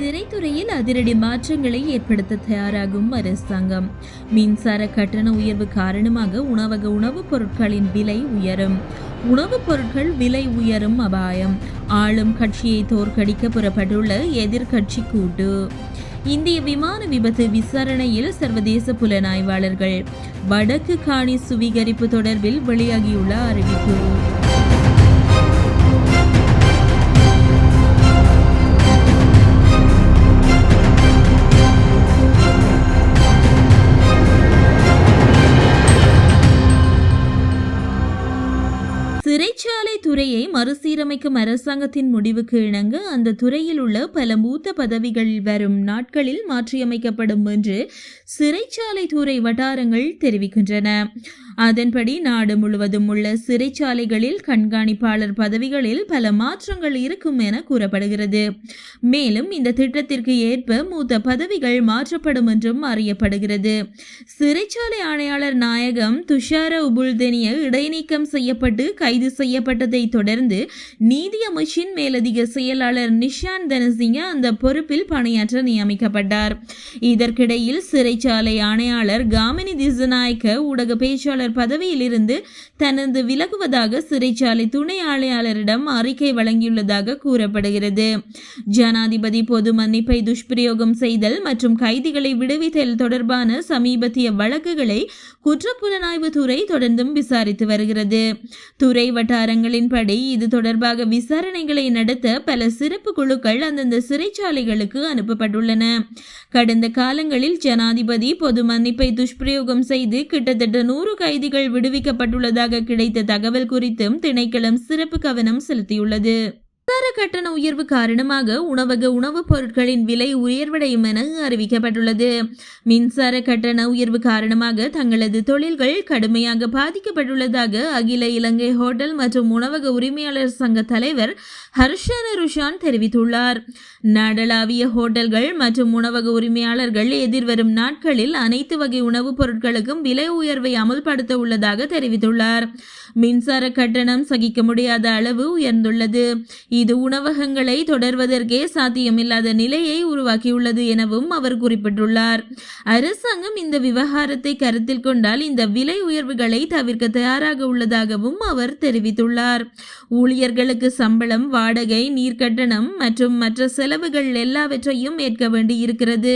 திரைத்துறையில் அதிரடி மாற்றங்களை ஏற்படுத்த தயாராகும் அரசாங்கம். மின்சார கட்டண உயர்வு காரணமாக உணவக உணவுப் பொருட்களின் விலை உயரும். உணவுப் பொருட்கள் விலை உயரும் அபாயம். ஆளும் கட்சியை தோற்கடிக்க புறப்பட்டுள்ள எதிர்கட்சி கூட்டு. இந்திய விமான விபத்து விசாரணையில் சர்வதேச புலனாய்வாளர்கள். வடக்கு காணி சுவீகரிப்பு தொடர்பில் வெளியாகியுள்ள அறிவிப்பு. மறுசீரமைக்கும் அரசாங்கத்தின் முடிவுக்கு இணங்க அந்த துறையில் உள்ள பல மூத்த பதவிகள் வரும் நாட்களில் மாற்றியமைக்கப்படும் என்று சிறைச்சாலை துறை வட்டாரங்கள் தெரிவிக்கின்றன. அதன்படி நாடு முழுவதும் உள்ள சிறைச்சாலைகளில் கண்காணிப்பாளர் பதவிகளில் பல மாற்றங்கள் இருக்கும் என கூறப்படுகிறது. மேலும் இந்த திட்டத்திற்கு ஏற்ப மூத்த பதவிகள் மாற்றப்படும் என்றும் அறியப்படுகிறது. சிறைச்சாலை ஆணையாளர் நாயகம் துஷார உபுல்தெனிய இடைநீக்கம் செய்யப்பட்டு கைது செய்யப்பட்டதை தொடர்ந்து நீதி அமைச்சின் மேலதிக செயலாளர் நிஷான் தனசிங்க அந்த பொறுப்பில் பணியாற்ற நியமிக்கப்பட்டார். இதற்கிடையில் சிறைச்சாலை ஆணையாளர் காமினி திசநாயக்க ஊடக பேச்சாளர் பதவியிலிருந்து தனது விலகுவதாக சிறைச்சாலை துணை ஆணையாளரிடம் அறிக்கை வழங்கியுள்ளதாக கூறப்படுகிறது. ஜனாதிபதி பொது மன்னிப்பை துஷ்பிரயோகம் செய்தல் மற்றும் கைதிகளை விடுவித்தல் தொடர்பான சமீபத்திய வழக்குகளை குற்றப்புலனாய்வு துறை தொடர்ந்தும் விசாரித்து வருகிறது. துறை வட்டாரங்களின்படி இது தொடர்பாக விசாரணைகளை நடத்த பல சிறப்பு குழுக்கள் அந்தந்த சிறைச்சாலைகளுக்கு அனுப்பப்பட்டுள்ளன. கடந்த காலங்களில் ஜனாதிபதி பொது மன்னிப்பை துஷ்பிரயோகம் செய்து கிட்டத்தட்ட நூறு கைதிகள் விடுவிக்கப்பட்டுள்ளதாக கிடைத்த தகவல் குறித்தும் திணைக்களம் சிறப்பு கவனம் செலுத்தியுள்ளது. மின்சார கட்டண உயர்வு காரணமாக உணவக உணவுப் பொருட்களின் விலை உயர்வடையும் என அறிவிக்கப்பட்டுள்ளது. மின்சார கட்டண உயர்வு காரணமாக தங்களது தொழில்கள் கடுமையாக பாதிக்கப்பட்டுள்ளதாக அகில இலங்கை ஹோட்டல் மற்றும் உணவக உரிமையாளர் சங்க தலைவர் ஹர்ஷன ருஷான் தெரிவித்துள்ளார். நாடளாவிய ஹோட்டல்கள் மற்றும் உணவக உரிமையாளர்கள் எதிர்வரும் நாட்களில் அனைத்து வகை உணவுப் பொருட்களுக்கும் விலை உயர்வை அமுல்படுத்த உள்ளதாக தெரிவித்துள்ளார். மின்சார கட்டணம் சகிக்க முடியாத அளவு உயர்ந்துள்ளது. இது உணவகங்களை தொடர்வதற்கே சாத்தியமில்லாத நிலையை உருவாக்கியுள்ளது எனவும் அவர் குறிப்பிட்டுள்ளார். அரசாங்கம் இந்த விவகாரத்தை கருத்தில் கொண்டால் இந்த விலை உயர்வுகளை தவிர்க்க தயாராக உள்ளதாகவும் அவர் தெரிவித்துள்ளார். ஊழியர்களுக்கு சம்பளம் வாடகை நீர்க்கட்டணம் மற்றும் மற்ற செலவுகள் எல்லாவற்றையும் ஏற்க வேண்டி இருக்கிறது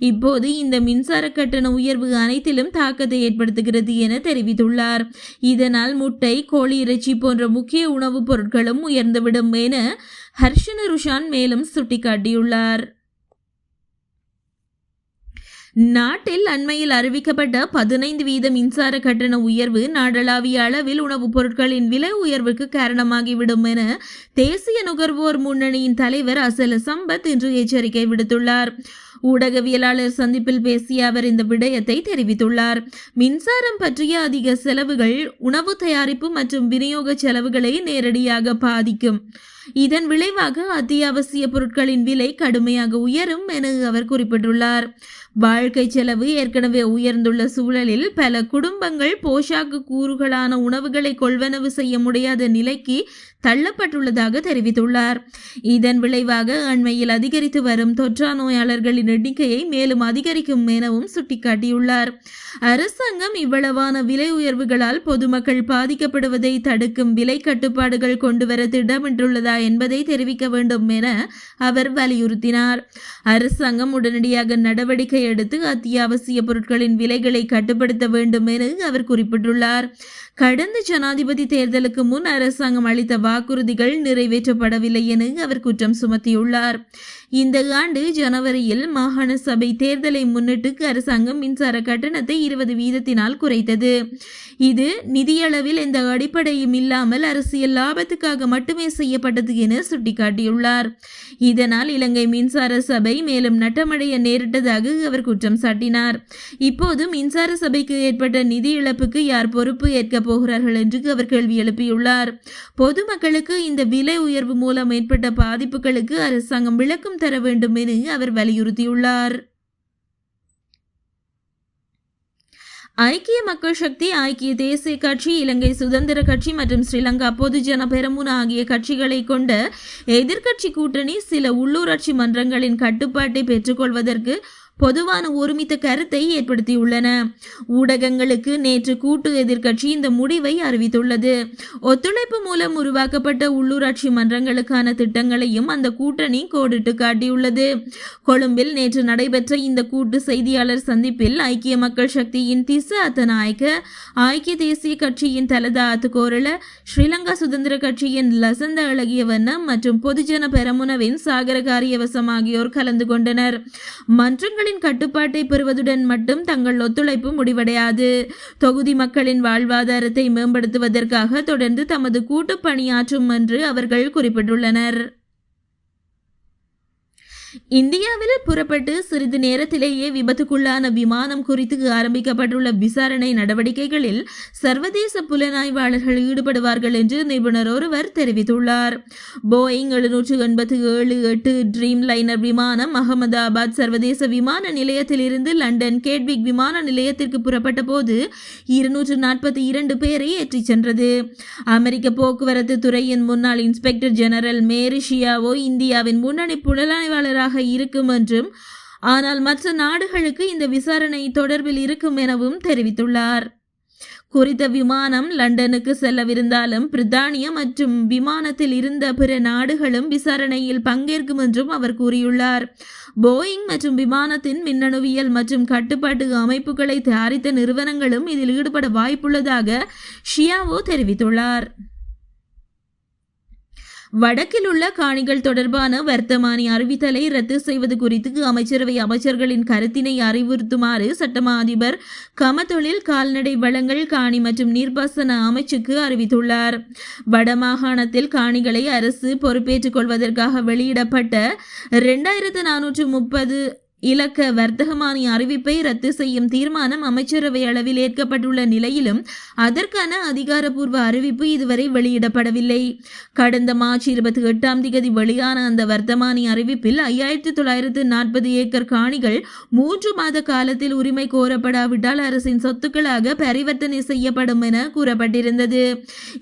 இப்போது இந்த மின்சார கட்டண உயர்வு அனைத்திலும் தாக்கத்தை ஏற்படுத்துகிறது என தெரிவித்துள்ளார். இதனால் முட்டை கோழி இறைச்சி போன்ற முக்கிய உணவுப் பொருட்களும் உயர்ந்துவிடும் என ஹர்ஷன ருஷான் மேலும் சுட்டிக்காட்டியுள்ளார். நாட்டில் அண்மையில் அறிவிக்கப்பட்ட பதினைந்து வீத மின்சார கட்டண உயர்வு நாடளாவிய அளவில் உணவுப் பொருட்களின் விலை உயர்வுக்கு காரணமாகிவிடும் என தேசிய நுகர்வோர் முன்னணியின் தலைவர் அசல சம்பத் இன்று எச்சரிக்கை விடுத்துள்ளார். ஊடகவியலாளர் சந்திப்பில் பேசிய அவர் இந்த விடயத்தை தெரிவித்துள்ளார். மின்சாரம் பற்றிய அதிக செலவுகள் உணவு தயாரிப்பு மற்றும் விநியோக செலவுகளை நேரடியாக பாதிக்கும். இதன் விளைவாக அத்தியாவசிய பொருட்களின் விலை கடுமையாக உயரும் என அவர் குறிப்பிட்டுள்ளார். வாழ்க்கை செலவு ஏற்கனவே உயர்ந்துள்ள சூழலில் பல குடும்பங்கள் போஷாக்கு கூறுகளான உணவுகளை கொள்வனவு செய்ய முடியாத நிலைக்கு தள்ளப்பட்டுள்ளதாக தெரிவித்துள்ளார். இதன் விளைவாக அண்மையில் அதிகரித்து வரும் தொற்றா நோயாளர்களின் எண்ணிக்கையை மேலும் அதிகரிக்கும் எனவும் சுட்டிக்காட்டியுள்ளார். அரசாங்கம் இவ்வளவான விலை உயர்வுகளால் பொதுமக்கள் பாதிக்கப்படுவதை தடுக்கும் விலை கட்டுப்பாடுகள் கொண்டுவர திட்டமிட்டுள்ளதாக என்பதை தெரிவிக்க வேண்டும் என அவர் வலியுறுத்தினார். அரசாங்கம் உடனடியாக நடவடிக்கை எடுத்து அத்தியாவசிய பொருட்களின் விலைகளை கட்டுப்படுத்த வேண்டும் என அவர் குறிப்பிட்டுள்ளார். கடந்த ஜனாதிபதி தேர்தலுக்கு முன் அரசாங்கம் அளித்த வாக்குறுதிகள் நிறைவேற்றப்படவில்லை என அவர் குற்றம் சுமத்தியுள்ளார். இந்த ஆண்டு ஜனவரியில் மாகாண சபை தேர்தலை முன்னிட்டு அரசாங்கம் மின்சார கட்டணத்தை இருபது வீதத்தினால் குறைத்தது. இது நிதியளவில் எந்த அடிப்படையும் இல்லாமல் அரசியல் லாபத்துக்காக மட்டுமே செய்யப்பட்டது என சுட்டிக்காட்டியுள்ளார். இதனால் இலங்கை மின்சார சபை மேலும் நட்டமடைய நேரிட்டதாக அவர் குற்றம் சாட்டினார். இப்போது மின்சார சபைக்கு ஏற்பட்ட நிதி இழப்புக்கு யார் பொறுப்பு ஏற்க போகிறார்கள் என்று அவர் கேள்வி எழுப்பியுள்ளார். பொதுமக்களுக்கு இந்த விலை உயர்வு மூலம் ஏற்பட்ட பாதிப்புகளுக்கு அரசாங்கம் விளக்கம் தர வேண்டும் என அவர் வலியுறுத்தியுள்ளார். ஐக்கிய மக்கள் சக்தி ஐக்கிய தேசிய கட்சி இலங்கை சுதந்திர கட்சி மற்றும் ஸ்ரீலங்கா பொதுஜன பெரமுன ஆகிய கட்சிகளை கொண்ட எதிர்க்கட்சி கூட்டணி சில உள்ளூராட்சி மன்றங்களின் கட்டுப்பாட்டை பெற்றுக்கொள்வதற்கு பொதுவான ஒருமித்த கருத்தை ஏற்படுத்தியுள்ளன. ஊடகங்களுக்கு நேற்று கூட்டு எதிர்க்கட்சி இந்த முடிவை அறிவித்துள்ளது. ஒத்துழைப்பு மூலம் உருவாக்கப்பட்ட உள்ளூராட்சி மன்றங்களுக்கான திட்டங்களையும் அந்த கூட்டணி கோடிட்டு காட்டியுள்ளது. கொழும்பில் நேற்று நடைபெற்ற இந்த கூட்டு செய்தியாளர் சந்திப்பில் ஐக்கிய மக்கள் சக்தியின் திச அத்தநாயக்க ஐக்கிய தேசிய கட்சியின் தலதா அத்துக்கோரள ஸ்ரீலங்கா சுதந்திர கட்சியின் லசந்த அழகியவண்ணம் மற்றும் பொதுஜன பெரமுனவின் சாகர காரியவசம் ஆகியோர் கலந்து கொண்டனர். மன்றங்களின் கட்டுப்பாட்டை பெறுவதுடன் மட்டும் தங்கள் ஒத்துழைப்பு முடிவடையாது. தொகுதி மக்களின் வாழ்வாதாரத்தை மேம்படுத்துவதற்காக தொடர்ந்து தமது கூட்டு பணியாற்றும் என்று அவர்கள் குறிப்பிட்டுள்ளனர். இந்தியாவில் புறப்பட்டு சிறிது நேரத்திலேயே விபத்துக்குள்ளான விமானம் குறித்து ஆரம்பிக்கப்பட்டுள்ள விசாரணை நடவடிக்கைகளில் சர்வதேச புலனாய்வாளர்கள் ஈடுபடுவார்கள் என்று நிபுணர் ஒருவர் தெரிவித்துள்ளார். போயிங் எழுநூற்று எண்பத்தி ஏழு எட்டு ட்ரீம் லைனர் விமானம் அகமதாபாத் சர்வதேச விமான நிலையத்திலிருந்து லண்டன் கேட்விக் விமான நிலையத்திற்கு புறப்பட்ட போது இருநூற்று நாற்பத்தி இரண்டு பேரை ஏற்றிச் சென்றது. அமெரிக்க போக்குவரத்து துறையின் முன்னாள் இன்ஸ்பெக்டர் ஜெனரல் மேரிஷியாவோ இந்தியாவின் முன்னணி புலனாய்வாளராக இருக்கும் என்றும் ஆனால் மற்ற நாடுகளுக்கு இந்த விசாரணை தொடர்பில் இருக்கும் எனவும் தெரிவித்துள்ளார். குறித்த விமானம் லண்டனுக்கு செல்லவிருந்தாலும் பிரித்தானியா மற்றும் விமானத்தில் இருந்த பிற நாடுகளும் விசாரணையில் பங்கேற்கும் என்றும் அவர் கூறியுள்ளார். போயிங் மற்றும் விமானத்தின் மின்னணுவியல் மற்றும் கட்டுப்பாட்டு அமைப்புகளை தயாரித்த நிறுவனங்களும் இதில் ஈடுபட வாய்ப்புள்ளதாக ஷியாவோ தெரிவித்துள்ளார். வடக்கில் உள்ள காணிகள் தொடர்பான வர்த்தமானி அறிவித்தலை ரத்து செய்வது குறித்து அமைச்சரவை அமைச்சர்களின் கருத்தினை அறிவுறுத்துமாறு சட்டமா அதிபர் கமத்தொழில் கால்நடை வளங்கள் காணி மற்றும் நீர்ப்பாசன அமைச்சுக்கு அறிவித்துள்ளார். வடமாகாணத்தில் காணிகளை அரசு பொறுப்பேற்றுக் கொள்வதற்காக வெளியிடப்பட்ட இரண்டாயிரத்து நானூற்று முப்பது இலக்க வர்த்தகமானி அறிவிப்பை ரத்து செய்யும் தீர்மானம் அமைச்சரவை அளவில் ஏற்கப்பட்டுள்ள நிலையிலும் அதற்கான அதிகாரப்பூர்வ அறிவிப்பு இதுவரை வெளியிடப்படவில்லை. கடந்த மார்ச் இருபத்தி எட்டாம் தேதி வெளியான அந்த வர்த்தமானி அறிவிப்பில் ஐயாயிரத்தி தொள்ளாயிரத்து நாற்பது ஏக்கர் காணிகள் மூன்று மாத காலத்தில் உரிமை கோரப்படாவிட்டால் அரசின் சொத்துக்களாக பரிவர்த்தனை செய்யப்படும் என கூறப்பட்டிருந்தது.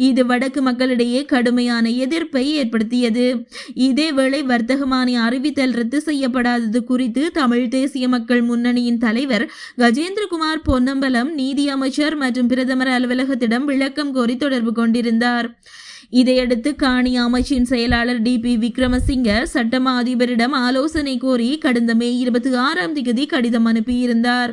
இது வடக்கு மக்களிடையே கடுமையான எதிர்ப்பை ஏற்படுத்தியது. இதேவேளை வர்த்தகமானி அறிவித்தல் ரத்து செய்யப்படாதது குறித்து தமிழ் தேசிய மக்கள் முன்னணியின் தலைவர் கஜேந்திரகுமார் பொன்னம்பலம் நீதி அமைச்சர் மற்றும் பிரதமர் அலுவலகத்திடம் விளக்கம் கோரி தொடர்பு கொண்டிருந்தார். இதையடுத்து காணி அமைச்சின் செயலாளர் டி பி விக்ரமசிங்க சட்டமா அதிபரிடம் ஆலோசனை கோரி கடந்த மே இருபத்தி ஆறாம் தேதி கடிதம் அனுப்பியிருந்தார்.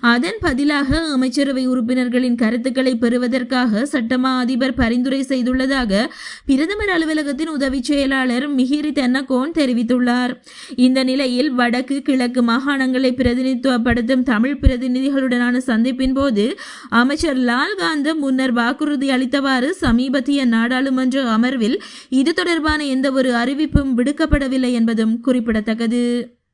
அதன் பதிலாக அமைச்சரவை உறுப்பினர்களின் கருத்துக்களை பெறுவதற்காக சட்டமா அதிபர் பரிந்துரை செய்துள்ளதாக பிரதமர் அலுவலகத்தின் உதவி செயலாளர் மிகிரி தென்னகோன் தெரிவித்துள்ளார். இந்த நிலையில் வடக்கு கிழக்கு மாகாணங்களை பிரதிநிதித்துவப்படுத்தும் தமிழ் பிரதிநிதிகளுடனான சந்திப்பின் போது அமைச்சர் லால்காந்த முன்னர் வாக்குறுதி அளித்தவாறு சமீபத்திய நாடாளுமன்ற அமர்வில் இது தொடர்பான எந்த ஒரு அறிவிப்பும் விடுக்கப்படவில்லை என்பதும் குறிப்பிடத்தக்கது.